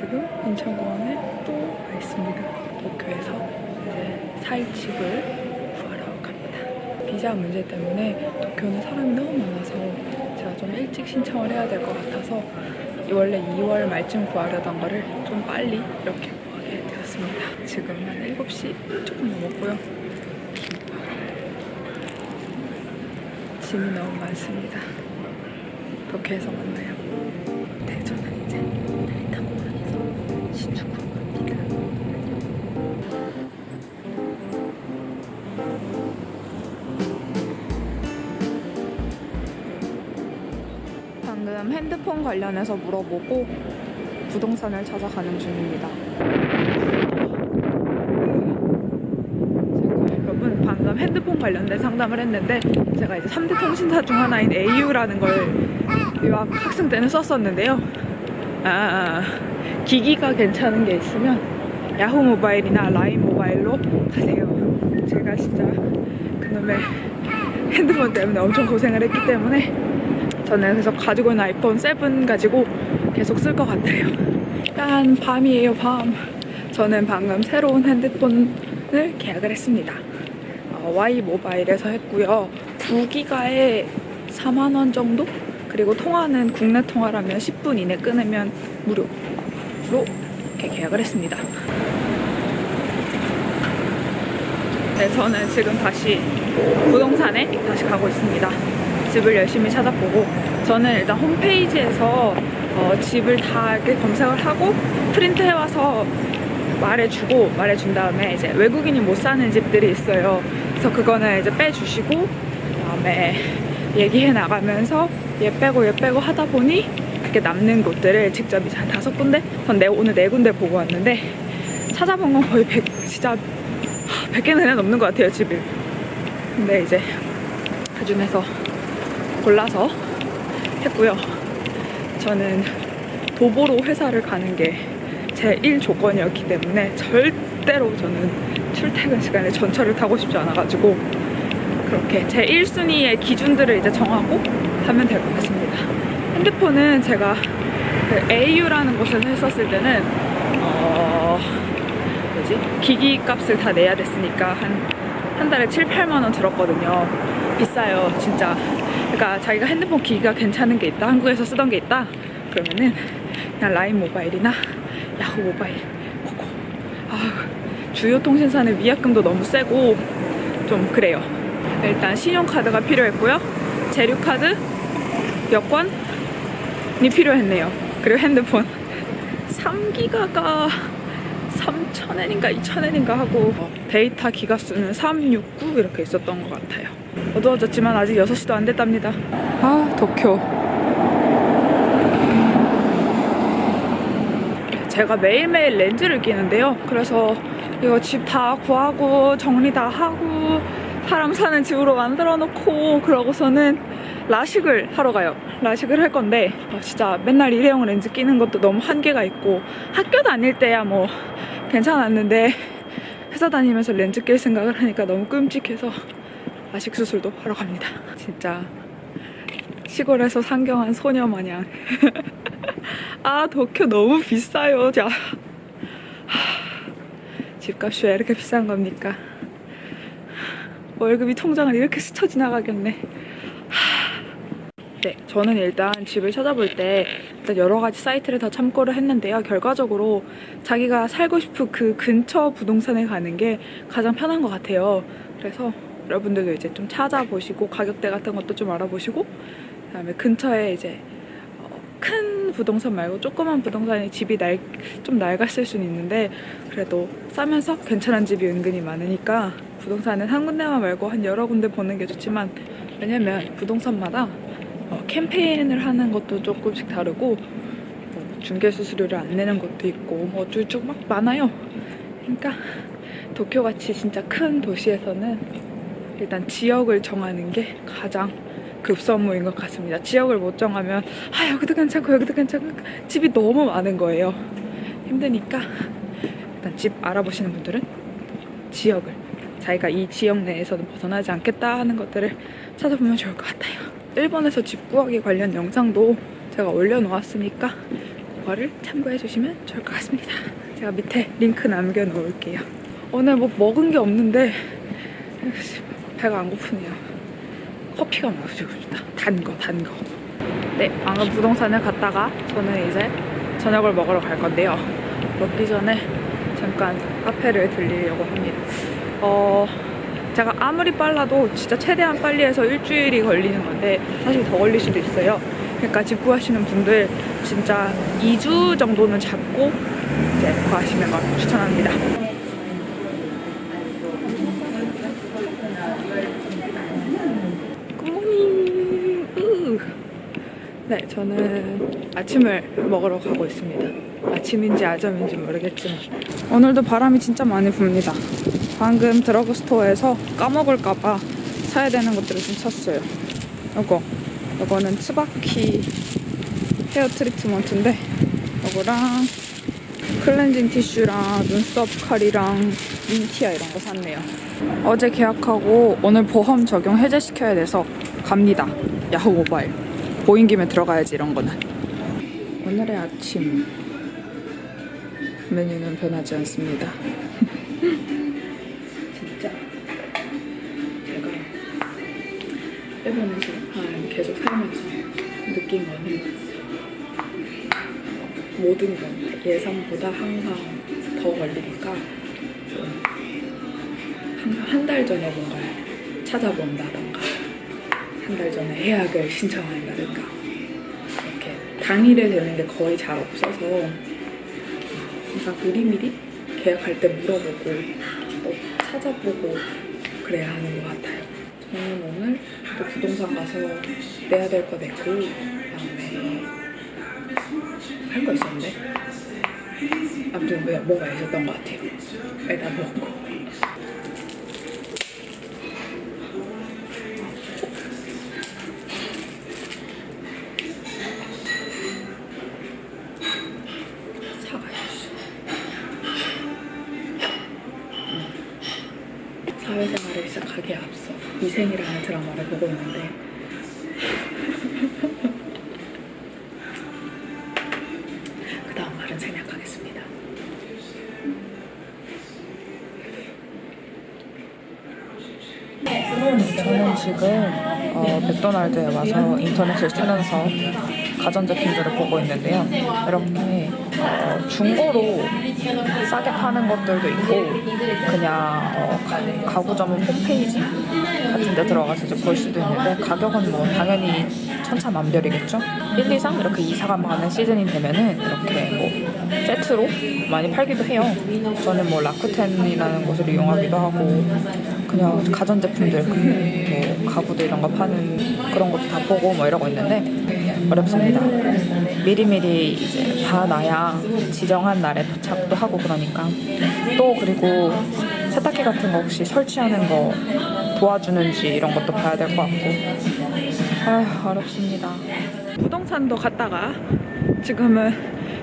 지금 인천공항에 또 와 있습니다. 도쿄에서 이제 살 집을 구하러 갑니다. 비자 문제 때문에 도쿄는 사람이 너무 많아서 제가 좀 일찍 신청을 해야 될 것 같아서 원래 2월 말쯤 구하려던 거를 좀 빨리 이렇게 구하게 되었습니다. 지금 한 7시 조금 넘었고요. 짐이 너무 많습니다. 도쿄에서 만나요. 네, 저는 방금 핸드폰 관련해서 물어보고 부동산을 찾아가는 중입니다. 제가 여러분 방금 핸드폰 관련된 상담을 했는데 제가 이제 3대 통신사 중 하나인 AU라는 걸 유학 학생 때는 썼었는데요. 아, 기기가 괜찮은 게 있으면 야후 모바일이나 라인 모바일로 가세요. 제가 진짜 그놈의 핸드폰 때문에 엄청 고생을 했기 때문에 저는 그래서 가지고 있는 아이폰 7 가지고 계속 쓸 것 같아요. 한 밤이에요, 밤. 저는 방금 새로운 핸드폰을 계약을 했습니다. 어, Y 모바일에서 했고요. 9기가에 4만 원 정도? 그리고 통화는 국내 통화라면 10분 이내 끊으면 무료로 이렇게 계약을 했습니다. 네, 저는 지금 다시 부동산에 다시 가고 있습니다. 집을 열심히 찾아보고 저는 일단 홈페이지에서 어, 집을 다 이렇게 검색을 하고 프린트 해와서 말해주고 말해준 다음에 이제 외국인이 못 사는 집들이 있어요. 그래서 그거는 이제 빼주시고 그다음에 얘기해 나가면서 얘 빼고 얘 빼고 하다 보니 이렇게 남는 곳들을 직접 이제 한 다섯 군데, 전 네, 오늘 네 군데 보고 왔는데 찾아본 건 거의 100, 진짜 100개는 그냥 넘는 것 같아요, 집을. 근데 이제 그 중에서 골라서 했고요. 저는 도보로 회사를 가는 게 제 1 조건이었기 때문에 절대로 저는 출퇴근 시간에 전철을 타고 싶지 않아가지고 그렇게 제 1순위의 기준들을 이제 정하고 하면 될 것 같습니다. 핸드폰은 제가 그 AU라는 곳에서 했었을 때는 어 뭐지 기기 값을 다 내야 됐으니까 한 한 달에 7, 8만 원 들었거든요. 비싸요, 진짜. 그러니까 자기가 핸드폰 기기가 괜찮은 게 있다, 한국에서 쓰던 게 있다. 그러면은 그냥 라인 모바일이나 야후 모바일, 코코. 아, 주요 통신사는 위약금도 너무 세고 좀 그래요. 일단 신용카드가 필요했고요. 재료카드, 여권이 필요했네요. 그리고 핸드폰. 3기가가 3,000엔인가 2,000엔인가 하고 어, 데이터 기가수는 369 이렇게 있었던 것 같아요. 어두워졌지만 아직 6시도 안 됐답니다. 아, 도쿄. 제가 매일매일 렌즈를 끼는데요. 그래서 이거 집 다 구하고 정리 다 하고 사람 사는 집으로 만들어 놓고 그러고서는 라식을 하러 가요. 라식을 할 건데 어, 진짜 맨날 일회용 렌즈 끼는 것도 너무 한계가 있고 학교 다닐 때야 뭐 괜찮았는데 회사 다니면서 렌즈 낄 생각을 하니까 너무 끔찍해서 라식 수술도 하러 갑니다. 진짜 시골에서 상경한 소녀 마냥 아 도쿄 너무 비싸요. 자 집값이 왜 이렇게 비싼 겁니까? 월급이 통장을 이렇게 스쳐 지나가겠네. 네, 저는 일단 집을 찾아볼 때 일단 여러 가지 사이트를 다 참고를 했는데요. 결과적으로 자기가 살고 싶은 그 근처 부동산에 가는 게 가장 편한 것 같아요. 그래서 여러분들도 이제 좀 찾아보시고 가격대 같은 것도 좀 알아보시고 그다음에 근처에 이제 어, 큰 부동산 말고 조그만 부동산에 집이 날, 좀 낡았을 수는 있는데 그래도 싸면서 괜찮은 집이 은근히 많으니까 부동산은 한 군데만 말고 한 여러 군데 보는 게 좋지만 왜냐면 부동산마다 어, 캠페인을 하는 것도 조금씩 다르고 뭐 중개 수수료를 안 내는 것도 있고 뭐 어쩌고저쩌고 막 많아요. 그러니까 도쿄 같이 진짜 큰 도시에서는 일단 지역을 정하는 게 가장 급선무인 것 같습니다. 지역을 못 정하면 아 여기도 괜찮고 여기도 괜찮고 집이 너무 많은 거예요. 힘드니까 일단 집 알아보시는 분들은 지역을 자기가 이 지역 내에서는 벗어나지 않겠다 하는 것들을 찾아보면 좋을 것 같아요. 일본에서 집 구하기 관련 영상도 제가 올려놓았으니까 그거를 참고해 주시면 좋을 것 같습니다. 제가 밑에 링크 남겨 놓을게요. 오늘 뭐 먹은 게 없는데 배가 안 고프네요. 커피가 먹고 싶다. 단 거, 단 거. 네, 방금 부동산을 갔다가 저는 이제 저녁을 먹으러 갈 건데요. 먹기 전에 잠깐 카페를 들리려고 합니다. 어, 제가 아무리 빨라도 진짜 최대한 빨리 해서 일주일이 걸리는 건데 사실 더 걸릴 수도 있어요. 그러니까 집 구하시는 분들 진짜 2주 정도는 잡고 이제 구하시는 걸 추천합니다. 굿모닝. 으. 네, 저는 아침을 먹으러 가고 있습니다. 아침인지 아점인지 모르겠지만 오늘도 바람이 진짜 많이 붑니다. 방금 드러그스토어에서 까먹을까봐 사야 되는 것들을 좀 샀어요. 요거, 요거는 츠바키 헤어 트리트먼트인데 요거랑 클렌징 티슈랑 눈썹 칼이랑 민티아 이런 거 샀네요. 어제 계약하고 오늘 보험 적용 해제시켜야 돼서 갑니다. 야후 모바일. 보인 김에 들어가야지 이런 거는. 오늘의 아침 메뉴는 변하지 않습니다. 진짜 제가 일본에서 한 계속 살면서 느낀 거는 모든 건 예상보다 항상 더 걸리니까 좀 항상 한 달 전에 뭔가를 찾아본다던가 한 달 전에 예약을 신청한다든가 이렇게 당일에 되는 게 거의 잘 없어서 항상 미리미리 계약할 때 물어보고 또 찾아보고 그래야 하는 것 같아요. 저는 오늘 또 부동산 가서 내야 될거 냈고 그다음에 할 거 있었는데 아무튼 뭐- 뭐가 있었던 것 같아요. 일단 먹고 사회생활을 시작하기에 앞서 이생이라는 드라마를 보고 있는데 그 다음 말은 생략하겠습니다. 저는 지금 어, 맥도날드에 와서 인터넷을 쓰면서 가전제품들을 보고 있는데요. 이렇게 어, 중고로 싸게 파는 것들도 있고 그냥 어, 가- 가구 전문 홈페이지 같은 데 들어가서 이제 볼 수도 있는데 가격은 뭐 당연히 천차만별이겠죠. 1, 2, 3 이렇게 이사가 많은 시즌이 되면은 이렇게 뭐 세트로 많이 팔기도 해요. 저는 뭐 라쿠텐이라는 곳을 이용하기도 하고 그냥 가전제품들 뭐 가구들 이런 거 파는 그런 것도 다 보고 뭐 이러고 있는데 어렵습니다. 미리미리 이제 봐놔야 지정한 날에 도착도 하고 그러니까 또 그리고 세탁기 같은 거 혹시 설치하는 거 도와주는지 이런 것도 봐야 될 것 같고 아휴 어렵습니다. 부동산도 갔다가 지금은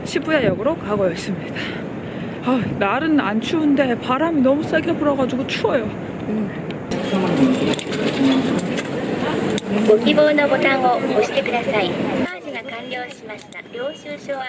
시부야역으로 가고 있습니다. 아, 날은 안 추운데 바람이 너무 세게 불어가지고 추워요. ご希望のボタンを押してください。チャージが完了しました。領収書は